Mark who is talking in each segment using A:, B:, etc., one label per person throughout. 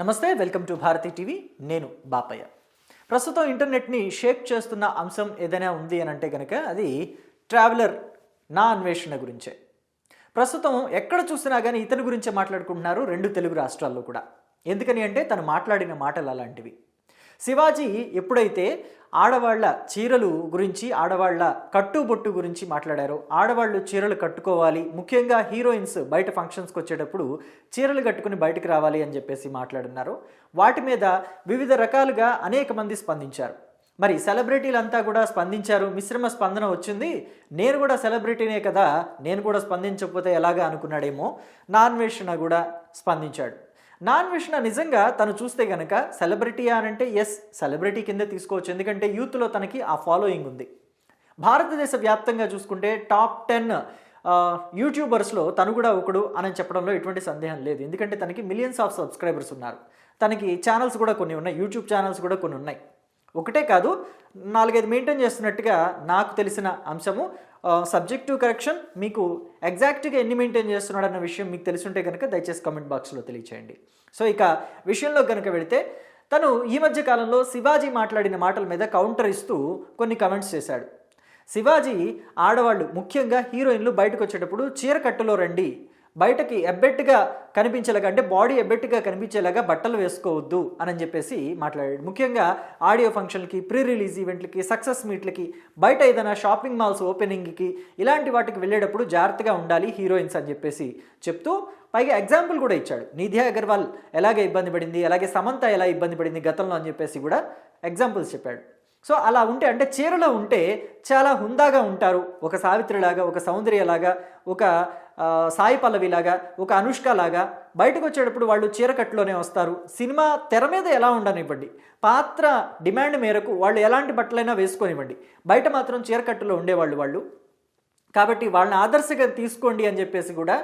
A: నమస్తే welcome to Bharati TV. నేను బాపయ్య. ప్రస్తుతం ఇంటర్నెట్ని షేక్ చేస్తున్న అంశం ఏదైనా ఉంది అని అంటే కనుక అది ట్రావెలర్ నా అన్వేషణ గురించే. ప్రస్తుతం ఎక్కడ చూసినా కానీ ఇతని గురించే మాట్లాడుకుంటున్నారు రెండు తెలుగు రాష్ట్రాల్లో కూడా. ఎందుకని అంటే తను మాట్లాడిన మాటలు అలాంటివి. శివాజీ ఎప్పుడైతే ఆడవాళ్ళ చీరలు గురించి ఆడవాళ్ళ కట్టుబొట్టు గురించి మాట్లాడారు ఆడవాళ్ళు చీరలు కట్టుకోవాలి ముఖ్యంగా హీరోయిన్స్ బయట ఫంక్షన్స్కి వచ్చేటప్పుడు చీరలు కట్టుకుని బయటకు రావాలి అని చెప్పేసి మాట్లాడున్నారు. వాటి మీద వివిధ రకాలుగా అనేక మంది స్పందించారు. మరి సెలబ్రిటీలంతా కూడా స్పందించారు మిశ్రమ స్పందన వచ్చింది. నేను కూడా సెలబ్రిటీనే కదా నేను కూడా స్పందించకపోతే ఎలాగా అనుకున్నాడేమో నాన్వేషణ కూడా స్పందించాడు. నాన్ విష్ణ నిజంగా తను చూస్తే గనక సెలబ్రిటీయా అని అంటే ఎస్ సెలబ్రిటీ కింద తీసుకోవచ్చు. ఎందుకంటే యూత్లో తనకి ఆ ఫాలోయింగ్ ఉంది. భారతదేశ వ్యాప్తంగా చూసుకుంటే టాప్ టెన్ యూట్యూబర్స్లో తను కూడా ఒకడు అని చెప్పడంలో ఎటువంటి సందేహం లేదు. ఎందుకంటే తనకి మిలియన్స్ ఆఫ్ సబ్స్క్రైబర్స్ ఉన్నారు. తనకి ఛానల్స్ కూడా కొన్ని ఉన్నాయి. యూట్యూబ్ ఛానల్స్ కూడా కొన్ని ఉన్నాయి. ఒకటే కాదు నాలుగైదు మెయింటైన్ చేస్తున్నట్టుగా నాకు తెలిసిన అంశము సబ్జెక్టివ్ కరెక్షన్ మీకు ఎగ్జాక్ట్గా ఎన్ని మెయింటైన్ చేస్తున్నాడు అన్న విషయం మీకు తెలుసుంటే కనుక దయచేసి కామెంట్ బాక్స్లో తెలియచేయండి. సో ఇక విషయంలో కనుక వెళితే తను ఈ మధ్య కాలంలో శివాజీ మాట్లాడిన మాటల మీద కౌంటర్ ఇస్తూ కొన్ని కమెంట్స్ చేశాడు. శివాజీ ఆడవాళ్ళు ముఖ్యంగా హీరోయిన్లు బయటకు వచ్చేటప్పుడు చీర కట్టులో రండి బయటకి ఎబ్బెట్టుగా కనిపించేలాగా అంటే బాడీ ఎబ్బెట్టుగా కనిపించేలాగా బట్టలు వేసుకోవద్దు అని చెప్పేసి మాట్లాడాడు. ముఖ్యంగా ఆడియో ఫంక్షన్లకి ప్రీ రిలీజ్ ఈవెంట్లకి సక్సెస్ మీట్లకి బయట ఏదైనా షాపింగ్ మాల్స్ ఓపెనింగ్కి ఇలాంటి వాటికి వెళ్ళేటప్పుడు జాగ్రత్తగా ఉండాలి హీరోయిన్స్ అని చెప్పేసి చెప్తూ పైగా ఎగ్జాంపుల్ కూడా ఇచ్చాడు. నిధి అగర్వాల్ ఎలాగే ఇబ్బంది పడింది అలాగే సమంత ఎలా ఇబ్బంది పడింది గతంలో అని చెప్పేసి కూడా ఎగ్జాంపుల్స్ చెప్పాడు. సో అలా ఉంటే అంటే చీరలో ఉంటే చాలా హుందాగా ఉంటారు ఒక సావిత్రిలాగా ఒక సౌందర్యలాగా ఒక సాయి పల్లవిలాగా ఒక అనుష్కలాగా బయటకు వచ్చేటప్పుడు వాళ్ళు చీరకట్టులోనే వస్తారు. సినిమా తెర మీద ఎలా ఉండనివ్వండి. పాత్ర డిమాండ్ మేరకు వాళ్ళు ఎలాంటి బట్టలైనా వేసుకొనివ్వండి. బయట మాత్రం చీరకట్టులో ఉండేవాళ్ళు వాళ్ళు. కాబట్టి వాళ్ళని ఆదర్శగా తీసుకోండి అని చెప్పేసి కూడా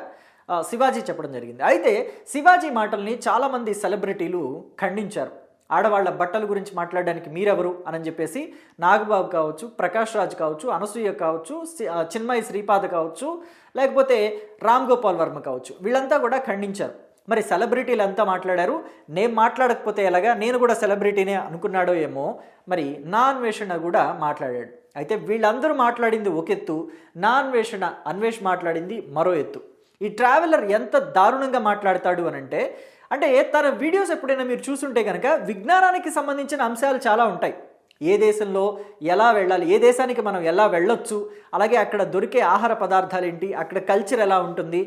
A: శివాజీ చెప్పడం జరిగింది. అయితే శివాజీ మాటల్ని చాలామంది సెలబ్రిటీలు ఖండించారు. ఆడవాళ్ళ బట్టల గురించి మాట్లాడడానికి మీరెవరు అని చెప్పేసి నాగబాబు కావచ్చు ప్రకాష్ రాజ్ కావచ్చు అనసూయ కావచ్చు చిన్మయి శ్రీపాద కావచ్చు లేకపోతే రామ్ గోపాల్ వర్మ కావచ్చు. వీళ్ళంతా కూడా ఖండించారు. మరి సెలబ్రిటీలు అంతా మాట్లాడారు? నేను మాట్లాడకపోతే ఎలాగా? నేను కూడా సెలబ్రిటీనే అనుకున్నాడో ఏమో? మరి నా అన్వేషణ కూడా మాట్లాడాడు. అయితే వీళ్ళందరూ మాట్లాడింది ఒక ఎత్తు నా అన్వేషణ అన్వేష్ మాట్లాడింది మరో ఎత్తు. ఈ ట్రావెలర్ ఎంత దారుణంగా మాట్లాడతాడు అని అంటే తన వీడియోస్ ఎప్పుడైనా మీరు చూసుంటే కనుక విజ్ఞానానికి సంబంధించిన అంశాలు చాలా ఉంటాయి. ఏ దేశంలో ఎలా వెళ్ళాలి ఏ దేశానికి మనం ఎలా వెళ్ళొచ్చు అలాగే అక్కడ దొరికే ఆహార పదార్థాలు ఏంటి అక్కడ కల్చర్ ఎలా ఉంటుంది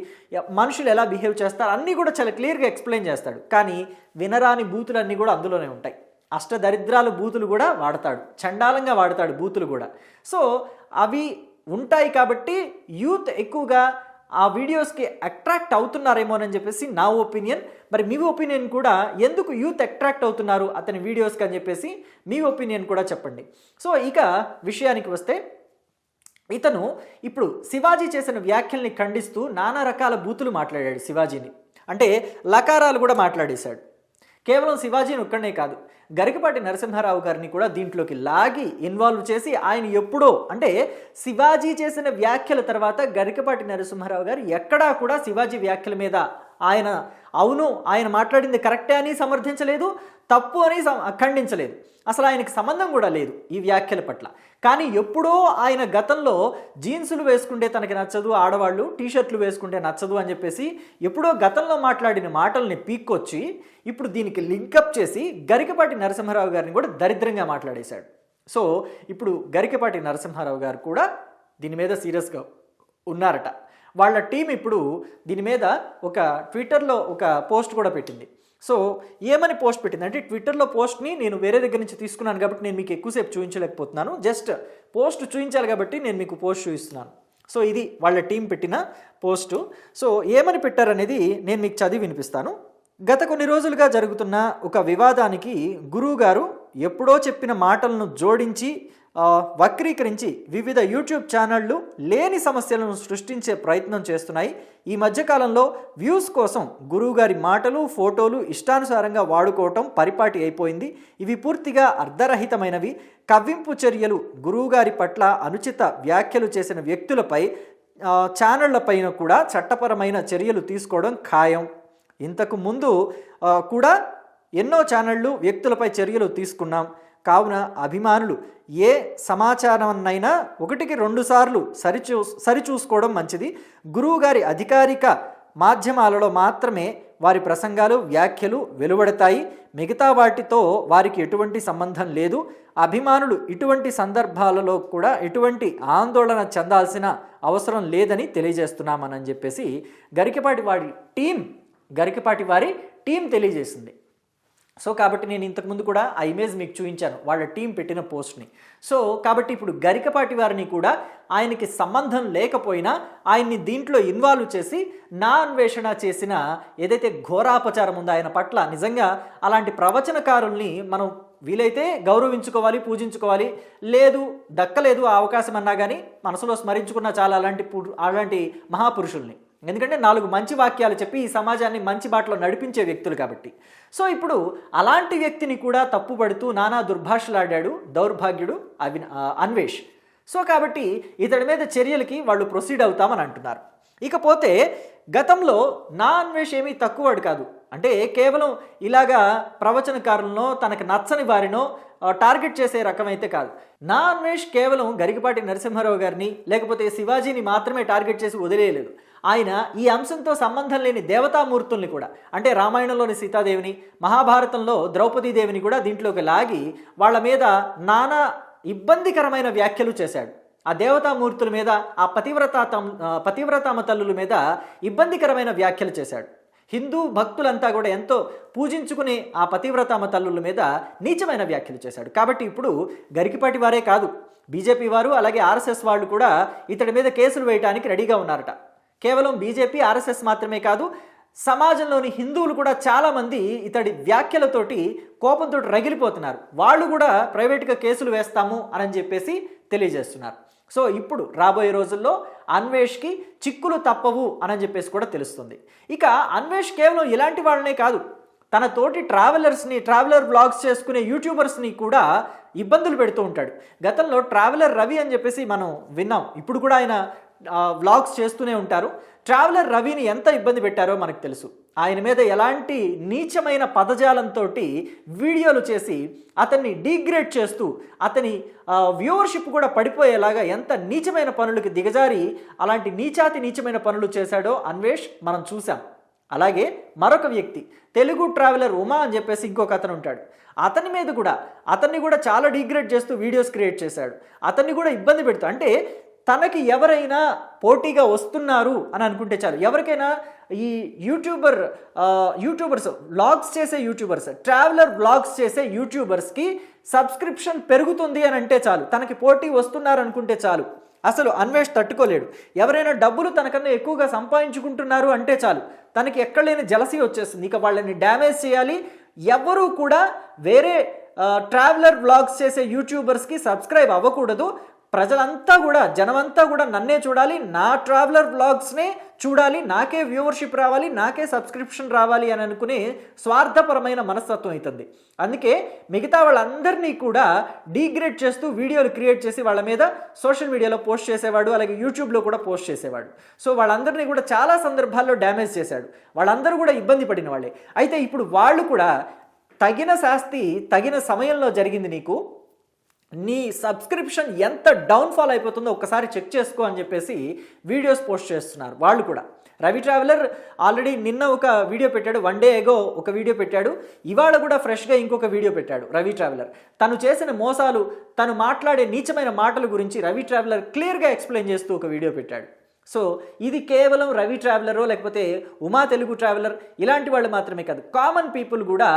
A: మనుషులు ఎలా బిహేవ్ చేస్తారు అన్నీ కూడా చాలా క్లియర్గా ఎక్స్ప్లెయిన్ చేస్తాడు. కానీ వినరాని బూతులన్నీ కూడా అందులోనే ఉంటాయి. అష్టదరిద్రాల బూతులు కూడా వాడతాడు. చండాలంగా వాడతాడు బూతులు కూడా. సో అవి ఉంటాయి కాబట్టి యూత్ ఎక్కువగా ఆ వీడియోస్కి అట్రాక్ట్ అవుతున్నారేమోనని చెప్పేసి నా ఒపీనియన్. మరి మీ ఒపీనియన్ కూడా ఎందుకు యూత్ అట్రాక్ట్ అవుతున్నారు అతని వీడియోస్కి అని చెప్పేసి మీ ఒపీనియన్ కూడా చెప్పండి. సో ఇక విషయానికి వస్తే ఇతను ఇప్పుడు శివాజీ చేసిన వ్యాఖ్యల్ని ఖండిస్తూ నానా రకాల బూతులు మాట్లాడాడు శివాజీని. అంటే లకారాలు కూడా మాట్లాడేశాడు. కేవలం శివాజీని ఒక్కడనే కాదు గరికపాటి నరసింహారావు గారిని కూడా దీంట్లోకి లాగి ఇన్వాల్వ్ చేసి ఆయన ఎప్పుడో అంటే శివాజీ చేసిన వ్యాఖ్యల తర్వాత గరికపాటి నరసింహారావు గారు ఎక్కడా కూడా శివాజీ వ్యాఖ్యల మీద ఆయన అవును ఆయన మాట్లాడింది కరెక్టే అని సమర్థించలేదు తప్పు అని ఖండించలేదు. అసలు ఆయనకి సంబంధం కూడా లేదు ఈ వ్యాఖ్యల పట్ల. కానీ ఎప్పుడో ఆయన గతంలో జీన్సులు వేసుకుంటే తనకి నచ్చదు ఆడవాళ్ళు టీషర్ట్లు వేసుకుంటే నచ్చదు అని చెప్పేసి ఎప్పుడో గతంలో మాట్లాడిన మాటల్ని పీక్కొచ్చి ఇప్పుడు దీనికి లింకప్ చేసి గరికపాటి నరసింహారావు గారిని కూడా దరిద్రంగా మాట్లాడేశాడు. సో ఇప్పుడు గరికపాటి నరసింహారావు గారు కూడా దీని మీద సీరియస్గా ఉన్నారట. వాళ్ళ టీం ఇప్పుడు దీని మీద ఒక ట్విట్టర్లో ఒక పోస్ట్ కూడా పెట్టింది. సో ఏమని పోస్ట్ పెట్టింది? అంటే ట్విట్టర్లో పోస్ట్ని నేను వేరే దగ్గర నుంచి తీసుకున్నాను కాబట్టి నేను మీకు ఎక్కువసేపు చూపించలేకపోతున్నాను. జస్ట్ పోస్ట్ చూపించాలి కాబట్టి నేను మీకు పోస్ట్ చూపిస్తున్నాను. సో ఇది వాళ్ళ టీం పెట్టిన పోస్టు. సో ఏమని పెట్టారనేది నేను మీకు చదివి వినిపిస్తాను. గత కొన్ని రోజులుగా జరుగుతున్న ఒక వివాదానికి గురువు గారు ఎప్పుడో చెప్పిన మాటలను జోడించి వక్రీకరించి వివిధ యూట్యూబ్ ఛానళ్ళు లేని సమస్యలను సృష్టించే ప్రయత్నం చేస్తున్నాయి. ఈ మధ్యకాలంలో వ్యూస్ కోసం గురువుగారి మాటలు ఫోటోలు ఇష్టానుసారంగా వాడుకోవటం పరిపాటి అయిపోయింది. ఇవి పూర్తిగా అర్ధరహితమైనవి కవ్వింపు చర్యలు గురువుగారి పట్ల అనుచిత వ్యాఖ్యలు చేసిన వ్యక్తులపై ఛానళ్ళపైన కూడా చట్టపరమైన చర్యలు తీసుకోవడం ఖాయం. ఇంతకు ముందు కూడా ఎన్నో ఛానళ్ళు వ్యక్తులపై చర్యలు తీసుకున్నాం. కావున అభిమానులు ఏ సమాచారాన్నైనా ఒకటికి రెండు సార్లు సరిచూ సరిచూసుకోవడం మంచిది. గురువుగారి అధికారిక మాధ్యమాలలో మాత్రమే వారి ప్రసంగాలు వ్యాఖ్యలు వెలువడతాయి. మిగతా వాటితో వారికి ఎటువంటి సంబంధం లేదు. అభిమానులు ఇటువంటి సందర్భాలలో కూడా ఎటువంటి ఆందోళన చెందాల్సిన అవసరం లేదని తెలియజేస్తున్నామని చెప్పేసి గరికపాటి వారి టీం గరికపాటి వారి టీం తెలియజేసింది. సో కాబట్టి నేను ఇంతకుముందు కూడా ఆ ఇమేజ్ మీకు చూపించాను వాళ్ళ టీం పెట్టిన పోస్ట్ని సో కాబట్టి ఇప్పుడు గరికపాటి వారిని కూడా ఆయనకి సంబంధం లేకపోయినా ఆయన్ని దీంట్లో ఇన్వాల్వ్ చేసి నా అన్వేషణ చేసిన ఏదైతే ఘోరాపచారం ఉందో ఆయన పట్ల నిజంగా అలాంటి ప్రవచనకారుల్ని మనం వీలైతే గౌరవించుకోవాలి పూజించుకోవాలి. లేదు దక్కలేదు ఆ అవకాశం అన్నా కానీ మనసులో స్మరించుకున్న చాలా అలాంటి అలాంటి మహాపురుషుల్ని. ఎందుకంటే నాలుగు మంచి వాక్యాలు చెప్పి ఈ సమాజాన్ని మంచి బాటలో నడిపించే వ్యక్తులు కాబట్టి. సో ఇప్పుడు అలాంటి వ్యక్తిని కూడా తప్పుపడుతూ నానా దుర్భాషలాడాడు దౌర్భాగ్యుడు అవి అన్వేష్. సో కాబట్టి ఇతడి మీద చర్యలకి వాళ్ళు ప్రొసీడ్ అవుతామని అంటున్నారు. ఇకపోతే గతంలో నా అన్వేష్ ఏమీ తక్కువడు కాదు. అంటే కేవలం ఇలాగా ప్రవచనకారులను తనకు నచ్చని వారినో టార్గెట్ చేసే రకమైతే కాదు. నా అన్వేష్ కేవలం గరికపాటి నరసింహారావు గారిని లేకపోతే శివాజీని మాత్రమే టార్గెట్ చేసి వదిలేయలేదు. ఆయన ఈ అంశంతో సంబంధం లేని దేవతామూర్తుల్ని కూడా అంటే రామాయణంలోని సీతాదేవిని మహాభారతంలో ద్రౌపదీదేవిని కూడా దీంట్లోకి లాగి వాళ్ళ మీద నానా ఇబ్బందికరమైన వ్యాఖ్యలు చేశాడు. ఆ దేవతామూర్తుల మీద ఆ పతివ్రత పతివ్రతామ తల్లుల మీద ఇబ్బందికరమైన వ్యాఖ్యలు చేశాడు. హిందూ భక్తులంతా కూడా ఎంతో పూజించుకునే ఆ పతివ్రతామ తల్లుల మీద నీచమైన వ్యాఖ్యలు చేశాడు. కాబట్టి ఇప్పుడు గరికిపాటి వారే కాదు బీజేపీ వారు అలాగే ఆర్ఎస్ఎస్ వాళ్ళు కూడా ఇతడి మీద కేసులు వేయడానికి రెడీగా ఉన్నారట. కేవలం బీజేపీ ఆర్ఎస్ఎస్ మాత్రమే కాదు సమాజంలోని హిందువులు కూడా చాలామంది ఇతడి వ్యాఖ్యలతోటి కోపంతో రగిలిపోతున్నారు. వాళ్ళు కూడా ప్రైవేట్గా కేసులు వేస్తాము అని చెప్పేసి తెలియజేస్తున్నారు. సో ఇప్పుడు రాబోయే రోజుల్లో అన్వేష్కి చిక్కులు తప్పవు అని చెప్పేసి కూడా తెలుస్తుంది. ఇక అన్వేష్ కేవలం ఇలాంటి వాళ్ళనే కాదు తన తోటి ట్రావెలర్స్ని ట్రావెలర్ బ్లాగ్స్ చేసుకునే యూట్యూబర్స్ని కూడా ఇబ్బందులు పెడుతూ ఉంటాడు. గతంలో ట్రావెలర్ రవి అని చెప్పేసి మనం విన్నాం. ఇప్పుడు కూడా ఆయన వ్లాగ్స్ చేస్తూనే ఉంటారు. ట్రావెలర్ రవిని ఎంత ఇబ్బంది పెట్టారో మనకు తెలుసు. ఆయన మీద ఎలాంటి నీచమైన పదజాలంతో వీడియోలు చేసి అతన్ని డీగ్రేడ్ చేస్తూ అతని వ్యూవర్షిప్ కూడా పడిపోయేలాగా ఎంత నీచమైన పనులకి దిగజారి అలాంటి నీచాతి నీచమైన పనులు చేశాడో అన్వేష్ మనం చూసాం అలాగే మరొక వ్యక్తి తెలుగు ట్రావెలర్ ఉమా అని చెప్పేసి ఇంకొక అతను ఉంటాడు. అతని మీద కూడా అతన్ని కూడా చాలా డిగ్రేడ్ చేస్తూ వీడియోస్ క్రియేట్ చేశాడు. అతన్ని కూడా ఇబ్బంది పెడుతూ అంటే తనకి ఎవరైనా పోటీగా వస్తున్నారు అని అనుకుంటే చాలు. ఎవరికైనా ఈ యూట్యూబర్ యూట్యూబర్స్ వ్లాగ్స్ చేసే యూట్యూబర్స్ ట్రావెలర్ వ్లాగ్స్ చేసే యూట్యూబర్స్కి సబ్స్క్రిప్షన్ పెరుగుతుంది అని అంటే చాలు. తనకి పోటీ వస్తున్నారు అనుకుంటే చాలు. అసలు అన్వేష్ తట్టుకోలేడు. ఎవరైనా డబ్బులు తనకన్నా ఎక్కువగా సంపాదించుకుంటున్నారు అంటే చాలు. తనకి ఎక్కడ లేని వచ్చేస్తుంది. ఇక వాళ్ళని డ్యామేజ్ చేయాలి. ఎవరూ కూడా వేరే ట్రావెలర్ బ్లాగ్స్ చేసే యూట్యూబర్స్కి సబ్స్క్రైబ్ అవ్వకూడదు. ప్రజలంతా కూడా జనమంతా కూడా నన్నే చూడాలి నా ట్రావెలర్ బ్లాగ్స్నే చూడాలి నాకే వ్యూవర్షిప్ రావాలి నాకే సబ్స్క్రిప్షన్ రావాలి అని అనుకునే స్వార్థపరమైన మనస్తత్వం అవుతుంది అందుకే మిగతా వాళ్ళందరినీ కూడా డీగ్రేడ్ చేస్తూ వీడియోలు క్రియేట్ చేసి వాళ్ళ మీద సోషల్ మీడియాలో పోస్ట్ చేసేవాడు అలాగే యూట్యూబ్లో కూడా పోస్ట్ చేసేవాడు. సో వాళ్ళందరినీ కూడా చాలా సందర్భాల్లో డ్యామేజ్ చేశాడు. వాళ్ళందరూ కూడా ఇబ్బంది పడిన వాళ్ళే. అయితే ఇప్పుడు వాళ్ళు కూడా తగిన శాస్తి తగిన సమయంలో జరిగింది నీకు? నీ సబ్స్క్రిప్షన్ ఎంత డౌన్ఫాల్ అయిపోతుందో ఒకసారి చెక్ చేసుకో అని చెప్పేసి వీడియోస్ పోస్ట్ చేస్తున్నారు వాళ్ళు కూడా. రవి ట్రావెలర్ ఆల్రెడీ నిన్న ఒక వీడియో పెట్టాడు వన్ డే ఎగో ఒక వీడియో పెట్టాడు ఇవాళ కూడా ఫ్రెష్గా ఇంకొక వీడియో పెట్టాడు రవి ట్రావెలర్. తను చేసిన మోసాలు తను మాట్లాడే నీచమైన మాటల గురించి రవి ట్రావెలర్ క్లియర్గా ఎక్స్ప్లెయిన్ చేస్తూ ఒక వీడియో పెట్టాడు. సో ఇది కేవలం రవి ట్రావెలరో లేకపోతే ఉమా తెలుగు ట్రావెలర్ ఇలాంటి వాళ్ళు మాత్రమే కాదు. కామన్ పీపుల్ కూడా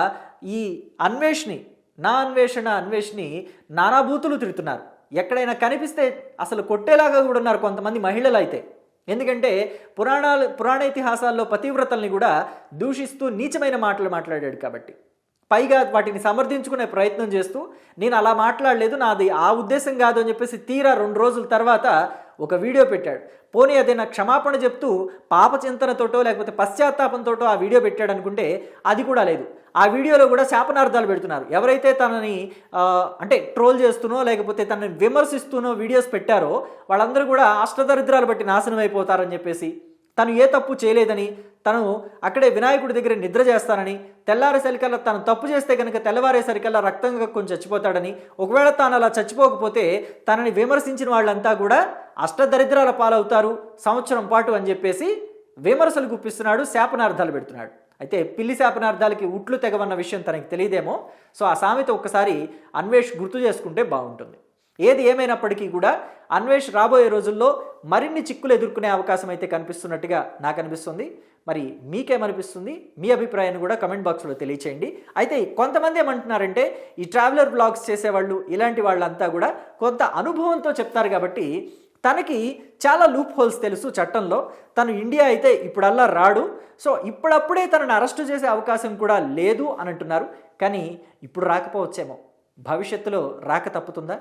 A: ఈ అన్వేష్ని నా అన్వేషణ అన్వేష్ని నానాభూతులు తిడుతున్నారు. ఎక్కడైనా కనిపిస్తే అసలు కొట్టేలాగా కూడా ఉన్నారు కొంతమంది మహిళలు అయితే. ఎందుకంటే పురాణాలు పురాణ ఇతిహాసాల్లో పతివ్రతల్ని కూడా దూషిస్తూ నీచమైన మాటలు మాట్లాడాడు కాబట్టి. పైగా వాటిని సమర్థించుకునే ప్రయత్నం చేస్తూ నేను అలా మాట్లాడలేదు నాది ఆ ఉద్దేశం కాదు అని చెప్పేసి తీరా రెండు రోజుల తర్వాత ఒక వీడియో పెట్టాడు. పోనీ ఏదైనా క్షమాపణ చెప్తూ పాప చింతనతోటో లేకపోతే పశ్చాత్తాపంతోటో ఆ వీడియో పెట్టాడు అనుకుంటే అది కూడా లేదు. ఆ వీడియోలో కూడా శాపనార్థాలు పెడుతున్నారు. ఎవరైతే తనని అంటే ట్రోల్ చేస్తునో లేకపోతే తనని విమర్శిస్తూనో వీడియోస్ పెట్టారో వాళ్ళందరూ కూడా అష్టదరిద్రాలు బట్టి నాశనం అయిపోతారని చెప్పేసి తను ఏ తప్పు చేయలేదని తను అక్కడే వినాయకుడి దగ్గర నిద్ర చేస్తానని తెల్లారేసరికల్లా తను తప్పు చేస్తే కనుక తెల్లవారేసరికల్లా రక్తంగా కొంచెం చచ్చిపోతాడని ఒకవేళ తాను అలా చచ్చిపోకపోతే తనని విమర్శించిన వాళ్ళంతా కూడా అష్టదరిద్రాల పాలవుతారు సంవత్సరం పాటు అని చెప్పేసి విమర్శలు గుప్పిస్తున్నాడు శాపనార్థాలు పెడుతున్నాడు. అయితే పిల్లి శాపనార్థాలకి ఉట్లు తెగవన్న విషయం తనకి తెలియదేమో సో ఆ సామెత ఒక్కసారి అన్వేష్ గుర్తు చేసుకుంటే బాగుంటుంది. ఏది ఏమైనప్పటికీ కూడా అన్వేష్ రాబోయే రోజుల్లో మరిన్ని చిక్కులు ఎదుర్కొనే అవకాశం అయితే కనిపిస్తున్నట్టుగా నాకు అనిపిస్తుంది. మరి మీకేమనిపిస్తుంది? మీ అభిప్రాయాన్ని కూడా కమెంట్ బాక్స్లో తెలియచేయండి. అయితే కొంతమంది ఏమంటున్నారంటే ఈ ట్రావెలర్ బ్లాగ్స్ చేసేవాళ్ళు ఇలాంటి వాళ్ళంతా కూడా కొంత అనుభవంతో చెప్తారు కాబట్టి తనకి చాలా లూప్ హోల్స్ తెలుసు చట్టంలో. తను ఇండియా అయితే ఇప్పుడల్లా రాడు. సో ఇప్పుడప్పుడే తనను అరెస్టు చేసే అవకాశం కూడా లేదు అని అంటున్నారు కానీ ఇప్పుడు రాకపోవచ్చేమో. భవిష్యత్తులో రాక తప్పుతుందా?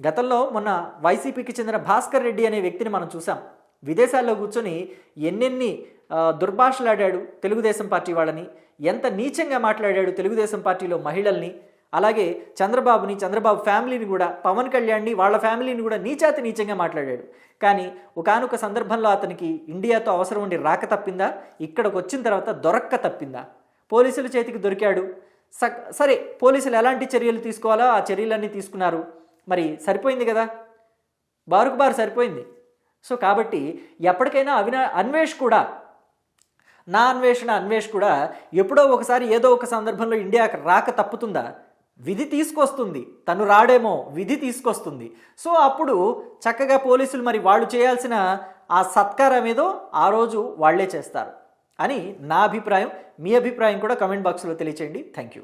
A: గతంలో మొన్న వైసీపీకి చెందిన భాస్కర్ రెడ్డి అనే వ్యక్తిని మనం చూసాం. విదేశాల్లో కూర్చొని ఎన్నెన్ని దుర్భాషలాడాడు తెలుగుదేశం పార్టీ వాళ్ళని ఎంత నీచంగా మాట్లాడాడు తెలుగుదేశం పార్టీలో మహిళల్ని అలాగే చంద్రబాబుని చంద్రబాబు ఫ్యామిలీని కూడా పవన్ కళ్యాణ్ని వాళ్ళ ఫ్యామిలీని కూడా నీచాతి నీచంగా మాట్లాడాడు. కానీ ఒకానొక సందర్భంలో అతనికి ఇండియాతో అవసరం ఉండి రాక తప్పిందా? ఇక్కడికి వచ్చిన తర్వాత దొరక్క తప్పిందా? పోలీసుల చేతికి దొరికాడు. స- సరే పోలీసులు ఎలాంటి చర్యలు తీసుకోవాలో ఆ చర్యలన్నీ తీసుకున్నారు. మరి సరిపోయింది కదా? బారుకు బారు సరిపోయింది. సో కాబట్టి ఎప్పటికైనా అవినా అన్వేష్ కూడా నా అన్వేషణ అన్వేష్ కూడా ఎప్పుడో ఒకసారి ఏదో ఒక సందర్భంలో ఇండియాకి రాక తప్పుతుందా? విధి తీసుకొస్తుంది. తను రాడేమో విధి తీసుకొస్తుంది. సో అప్పుడు చక్కగా పోలీసులు మరి వాళ్ళు చేయాల్సిన ఆ సత్కారం ఏదో ఆ రోజు వాళ్ళే చేస్తారు. అని నా అభిప్రాయం. మీ అభిప్రాయం కూడా కమెంట్ బాక్స్లో తెలియచేయండి. Thank you.